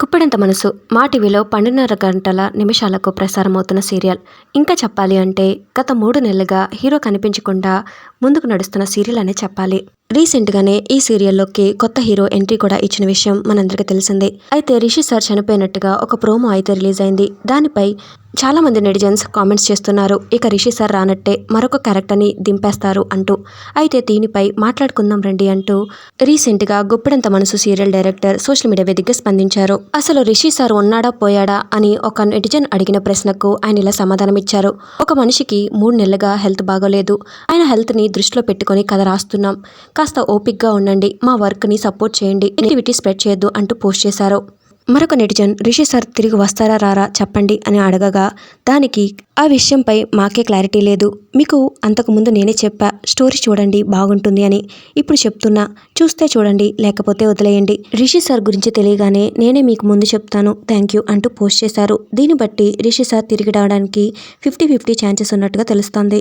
గుప్పెడంత మనసు మా టీవీలో పన్నెండున్నర గంటల నిమిషాలకు ప్రసారమవుతున్న సీరియల్. ఇంకా చెప్పాలి అంటే గత మూడు నెలలుగా హీరో కనిపించకుండా ముందుకు నడుస్తున్న సీరియల్ అనే చెప్పాలి. రీసెంట్గానే ఈ సీరియల్లోకి కొత్త హీరో ఎంట్రీ కూడా ఇచ్చిన విషయం మనందరికీ తెలిసిందే. అయితే రిషి సార్ చనిపోయినట్టుగా ఒక ప్రోమో అయితే రిలీజ్ అయింది. దానిపై చాలా మంది నెటిజన్స్ కామెంట్స్ చేస్తున్నారు. ఇక రిషి సార్ రానట్టే మరొక క్యారెక్టర్ని దింపేస్తారు అంటూ. అయితే దీనిపై మాట్లాడుకుందాం రండి అంటూ రీసెంట్గా గుప్పెడంత మనసు సీరియల్ డైరెక్టర్ సోషల్ మీడియా వేదికగా స్పందించారు. అసలు రిషి సార్ ఉన్నాడా పోయాడా అని ఒక నెటిజన్ అడిగిన ప్రశ్నకు ఆయన ఇలా సమాధానం ఇచ్చారు. ఒక మనిషికి మూడు నెలలుగా హెల్త్ బాగోలేదు. ఆయన హెల్త్ని దృష్టిలో పెట్టుకొని కథ రాస్తున్నాం. కాస్త ఓపిక్గా ఉండండి మా వర్క్ని సపోర్ట్ చేయండి నెగిటివిటీ స్ప్రెడ్ చేయొద్దు అంటూ పోస్ట్ చేశారు. మరొక నెటిజన్ రిషి సార్ తిరిగి వస్తారా రారా చెప్పండి అని అడగగా దానికి ఆ విషయంపై మాకే క్లారిటీ లేదు. మీకు అంతకుముందు నేనే చెప్పా స్టోరీ చూడండి బాగుంటుంది అని. ఇప్పుడు చెప్తున్నా చూస్తే చూడండి లేకపోతే వదిలేయండి. రిషి సార్ గురించి తెలియగానే నేనే మీకు ముందు చెప్తాను థ్యాంక్ యూ అంటూ పోస్ట్ చేశారు. దీన్ని బట్టి రిషి సార్ తిరిగి రావడానికి ఫిఫ్టీ ఫిఫ్టీ ఛాన్సెస్ ఉన్నట్టుగా తెలుస్తోంది.